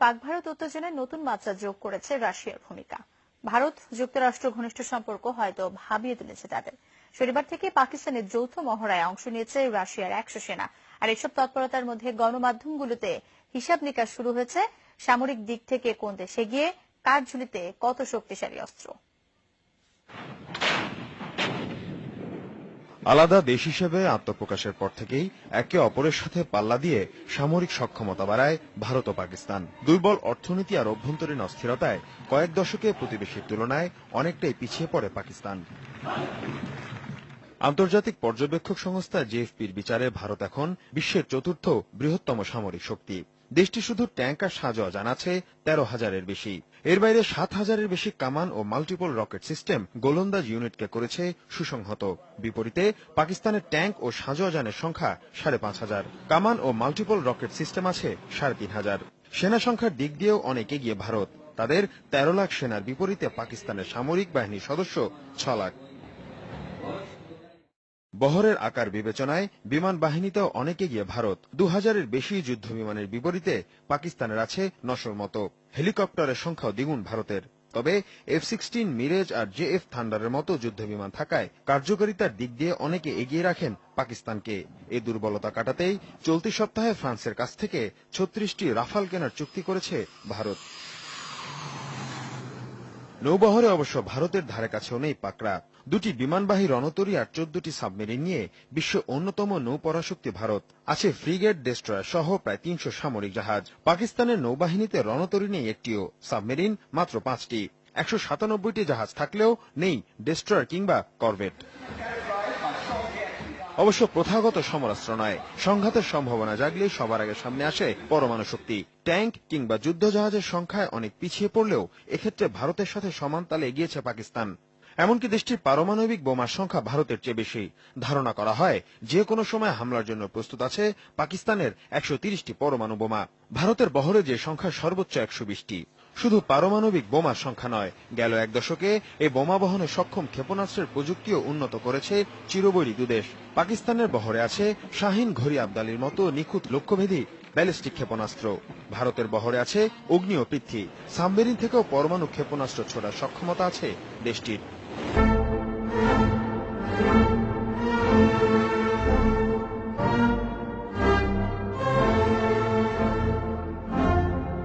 পাক ভারত উত্তেজনায় নতুন মাত্রা যোগ করেছে রাশিয়ার ভূমিকা। ভারত যুক্তরাষ্ট্র ঘনিষ্ঠ সম্পর্ক হয়তো ভাবিয়ে তুলেছে তাদের। শনিবার থেকে পাকিস্তানের যৌথ মহড়ায় অংশ নিয়েছে রাশিয়ার একশো সেনা। আর এসব তৎপরতার মধ্যে গণমাধ্যমগুলোতে হিসাব নিকাশ শুরু হয়েছে। সামরিক দিক থেকে কোন দেশে গিয়ে কার ঝুলিতে কত শক্তিশালী অস্ত্র? আলাদা দেশ হিসেবে আত্মপ্রকাশের পর থেকেই একে অপরের সাথে পাল্লা দিয়ে সামরিক সক্ষমতা বাড়ায় ভারত ও পাকিস্তান। দুর্বল অর্থনীতি আর অভ্যন্তরীণ অস্থিরতায় কয়েক দশকে প্রতিবেশীর তুলনায় অনেকটাই পিছিয়ে পড়ে পাকিস্তান। আন্তর্জাতিক পর্যবেক্ষক সংস্থা জেএফপির বিচারে ভারত এখন বিশ্বের চতুর্থ বৃহত্তম সামরিক শক্তি। দেশটি শুধু ট্যাঙ্ক আর সাজোয়া জানাচ্ছে তেরো হাজারের বেশি। এর বাইরে সাত হাজারের বেশি কামান ও মাল্টিপল রকেট সিস্টেম গোলন্দাজ ইউনিটকে করেছে সুসংহত। বিপরীতে, পাকিস্তানের ট্যাঙ্ক ও সাজোয়া যানের সংখ্যা সাড়ে পাঁচ হাজার। কামান ও মাল্টিপল রকেট সিস্টেম আছে সাড়ে তিন হাজার। সেনা সংখ্যার দিক দিয়েও অনেক এগিয়ে ভারত। তাদের তেরো লাখ সেনার বিপরীতে পাকিস্তানের সামরিক বাহিনীর সদস্য ছ লাখ। বহরের আকার বিবেচনায় বিমান বাহিনীতেও অনেক এগিয়ে ভারত। দু হাজারের বেশি যুদ্ধ বিমানের বিপরীতে পাকিস্তানের আছে নশোর মতো। হেলিকপ্টারের সংখ্যাও দ্বিগুণ ভারতের। তবে এফ সিক্সটিন, মিরেজ আর জে এফ থান্ডারের মতো যুদ্ধ বিমান থাকায় কার্যকারিতার দিক দিয়ে অনেকে এগিয়ে রাখেন পাকিস্তানকে। এ দুর্বলতা কাটাতেই চলতি সপ্তাহে ফ্রান্সের কাছ থেকে ছত্রিশটি রাফাল কেনার চুক্তি করেছে ভারত। নৌবহরে অবশ্য ভারতের ধারে কাছেও নেই পাকড়া। দুটি বিমানবাহী রণতরী আর চোদ্দটি সাবমেরিন নিয়ে বিশ্ব অন্যতম নৌপরাশক্তি ভারত। আছে ফ্রিগেট, ডেস্ট্রয়ার সহ প্রায় তিনশো সামরিক জাহাজ। পাকিস্তানের নৌবাহিনীতে রণতরী নেই একটিও সাবমেরিন, মাত্র পাঁচটি। একশো সাতানব্বইটি জাহাজ থাকলেও নেই ডেস্ট্রয়ার কিংবা করভেট। অবশ্য প্রথাগত সমরাস্ত্র নয়। সংঘাতের সম্ভাবনা জাগলে সবার আগে সামনে আসে পরমাণু শক্তি। ট্যাঙ্ক কিংবা যুদ্ধ জাহাজের সংখ্যায় অনেক পিছিয়ে পড়লেও এক্ষেত্রে ভারতের সাথে সমান তালে এগিয়েছে পাকিস্তান। এমনকি দেশটির পারমাণবিক বোমার সংখ্যা ভারতের চেয়ে বেশি। ধারণা করা হয় যে কোনো সময় হামলার জন্য প্রস্তুত আছে পাকিস্তানের একশো তিরিশটি পরমাণু বোমা। ভারতের বহরে যে সংখ্যা সর্বোচ্চ একশো বিশটি। শুধু পারমাণবিক বোমার সংখ্যা নয়, গেল এক দশকে এই বোমা বহনে সক্ষম ক্ষেপণাস্ত্রের প্রযুক্তিও উন্নত করেছে চিরবৈরী দুদেশ পাকিস্তানের বহরে আছে শাহিন ঘড়ি আবদালির মতো নিখুঁত লক্ষ্যভেদী ব্যালিস্টিক ক্ষেপণাস্ত্র। ভারতের বহরে আছে অগ্নি ও পৃথ্বী সাবমেরিন থেকেও পরমাণু ক্ষেপণাস্ত্র ছোড়ার সক্ষমতা আছে দেশটির।